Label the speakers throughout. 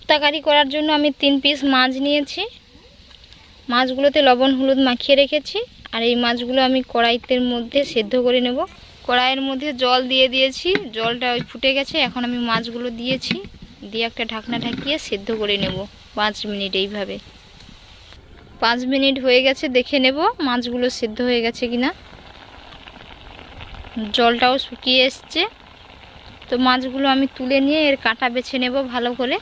Speaker 1: কোপ্তাকারি করার জন্য আমি তিন পিস মাছ নিয়েছি। মাছগুলোতে লবণ, হলুদ মাখিয়ে রেখেছি। আর এই মাছগুলো আমি কড়াইতের মধ্যে সেদ্ধ করে নেব। কড়াইয়ের মধ্যে জল দিয়ে দিয়েছি। জলটা ওই ফুটে গেছে। এখন আমি মাছগুলো দিয়েছি। দিয়ে একটা ঢাকনা ঢাকিয়ে সেদ্ধ করে নেব পাঁচ মিনিট এইভাবে। পাঁচ মিনিট হয়ে গেছে, দেখে নেব মাছগুলো সেদ্ধ হয়ে গেছে কিনা। জলটাও শুকিয়ে এসছে। তো মাছগুলো আমি তুলে নিয়ে এর কাঁটা বেছে নেব ভালো করে।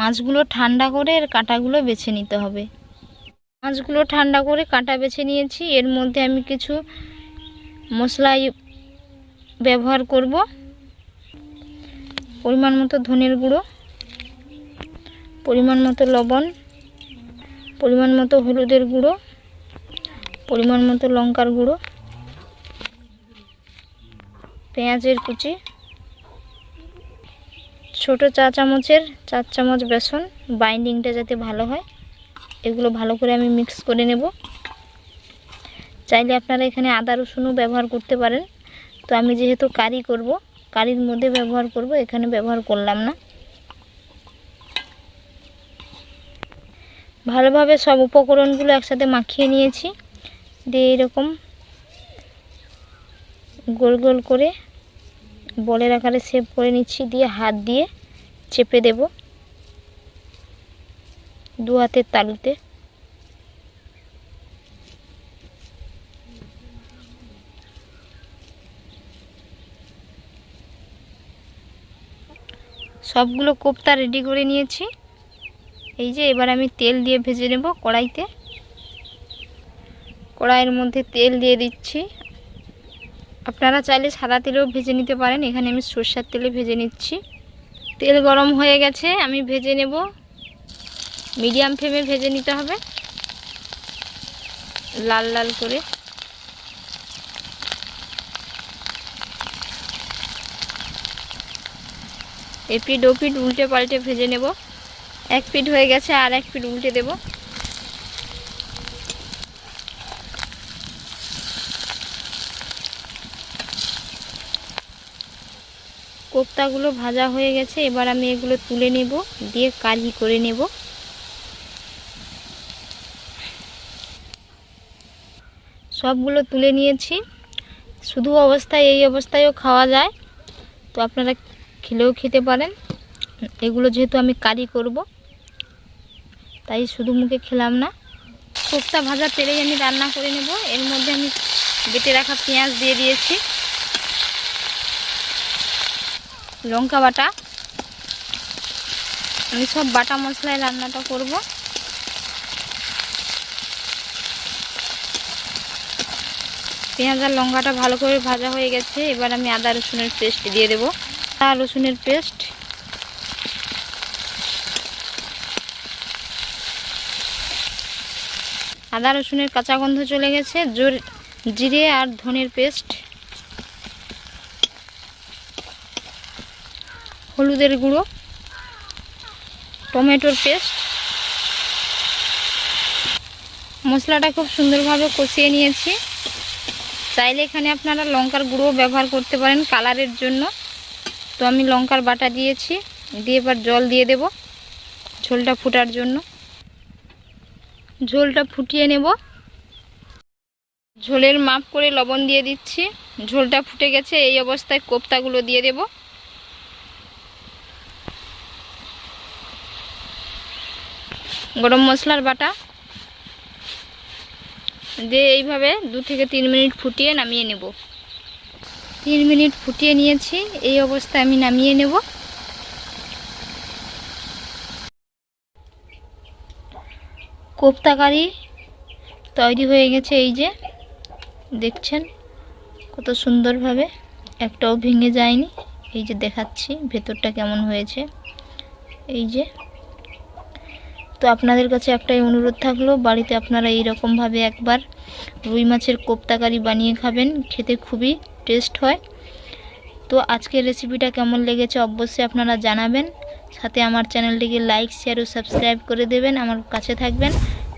Speaker 1: মাছগুলো ঠান্ডা করে এর কাঁটাগুলো বেছে নিতে হবে। মাছগুলো ঠান্ডা করে কাঁটা বেছে নিয়েছি। এর মধ্যে আমি কিছু মশলা ব্যবহার করব। পরিমাণ মতো ধনের গুঁড়ো, পরিমাণ মতো লবণ, পরিমাণ মতো হলুদের গুঁড়ো, পরিমাণ মতো লঙ্কার গুঁড়ো, পেঁয়াজের কুচি ছোট চা চামচের চার চামচ বেসন বাইন্ডিংটা যাতে ভালো হয়, এগুলো ভালো করে আমি মিক্স করে নেব। চাইলে আপনারা এখানে আদা, রসুনও ব্যবহার করতে পারেন। তো আমি যেহেতু কারি করব, কারির মধ্যে ব্যবহার করব, এখানে ব্যবহার করলাম না। ভালোভাবে সব উপকরণগুলো একসাথে মাখিয়ে নিয়েছি। দিয়ে এরকম গোল গোল করে বলের আকারে সেভ করে নিচ্ছি, দিয়ে হাত দিয়ে। চেপে দেব। দু হাতের তালুতে। সবগুলো কোপ্তা রেডি করে নিয়েছি। এই যে, এবার আমি তেল দিয়ে ভেজে নেব কড়াইতে। কড়াইয়ের মধ্যে তেল দিয়ে দিচ্ছি। আপনারা চাইলে সাদা তেলেও ভেজে নিতে পারেন। এখানে আমি সর্ষার তেলে ভেজে নিচ্ছি। তেল গরম হয়ে গেছে, আমি ভেজে নেব। মিডিয়াম ফ্লেমে ভেজে নিতে হবে। লাল লাল করে। এপিড ওপিড উল্টে পাল্টে ভেজে নেব। এক পিট হয়ে গেছে আর এক পিট উল্টে দেব। কোপ্তাগুলো ভাজা হয়ে গেছে, এবার আমি এগুলো তুলে নেব, দিয়ে কালি করে নেব। সবগুলো তুলে নিয়েছি। শুধু অবস্থায়, এই অবস্থায়ও খাওয়া যায়। তো আপনারা খেলেও খেতে পারেন। এগুলো যেহেতু আমি কারি করব, তাই শুধু মুখে খেলাম না। কোপ্তা ভাজা তেলেই আমি রান্না করে নেব। এর মধ্যে আমি বেটে রাখা পেঁয়াজ দিয়ে দিয়েছি। লঙ্কা বাটা। আমি সব বাটা মশলায় রান্নাটা করব। পেঁয়াজ আর লঙ্কাটা ভালো করে ভাজা হয়ে গেছে, এবার আমি আদা রসুনের পেস্ট দিয়ে দেবো। আদা রসুনের পেস্ট। আদা রসুনের কাঁচা গন্ধ চলে গেছে, জোর জিরে আর ধনের পেস্ট। হলুদের গুঁড়ো, টমেটোর পেস্ট। মশলাটা খুব সুন্দরভাবে কষিয়ে নিয়েছি। চাইলে এখানে আপনারা লঙ্কার গুঁড়ো ব্যবহার করতে পারেন কালারের জন্য। তো আমি লঙ্কার বাটা দিয়েছি, দিয়ে এবার জল দিয়ে দেব ঝোলটা ফুটার জন্য। ঝোলটা ফুটিয়ে নেব। ঝোলের মাপ করে লবণ দিয়ে দিচ্ছি। ঝোলটা ফুটে গেছে, এই অবস্থায় কোপ্তাগুলো দিয়ে দেব। গরম মশলার বাটা। দিয়ে এইভাবে দু থেকে তিন মিনিট ফুটিয়ে নামিয়ে নেব। তিন মিনিট ফুটিয়ে নিয়েছি, এই অবস্থায় আমি নামিয়ে নেব। কোপ্তা কারি তৈরি হয়ে গেছে এই যে, দেখছেন কত সুন্দরভাবে, একটাও ভেঙে যায়নি। এই যে দেখাচ্ছি, ভেতরটা কেমন হয়েছে। এই যে তো আপনাদের কাছে একটাই অনুরোধ থাকল, বাড়িতে আপনারা এই রকমভাবে একবার রুই মাছের কোপ্তাকারি বানিয়ে খাবেন, খেতে খুবই টেস্ট হয়। তো আজকের রেসিপিটা কেমন লেগেছে অবশ্যই আপনারা জানাবেন। সাথে আমার চ্যানেলটিকে লাইক শেয়ার ও সাবস্ক্রাইব করে দেবেন, আমার কাছে থাকবেন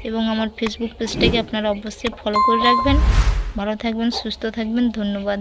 Speaker 1: এবং আমার ফেসবুক পেজটাকে আপনারা অবশ্যই ফলো করে রাখবেন। ভালো থাকবেন, সুস্থ থাকবেন, ধন্যবাদ।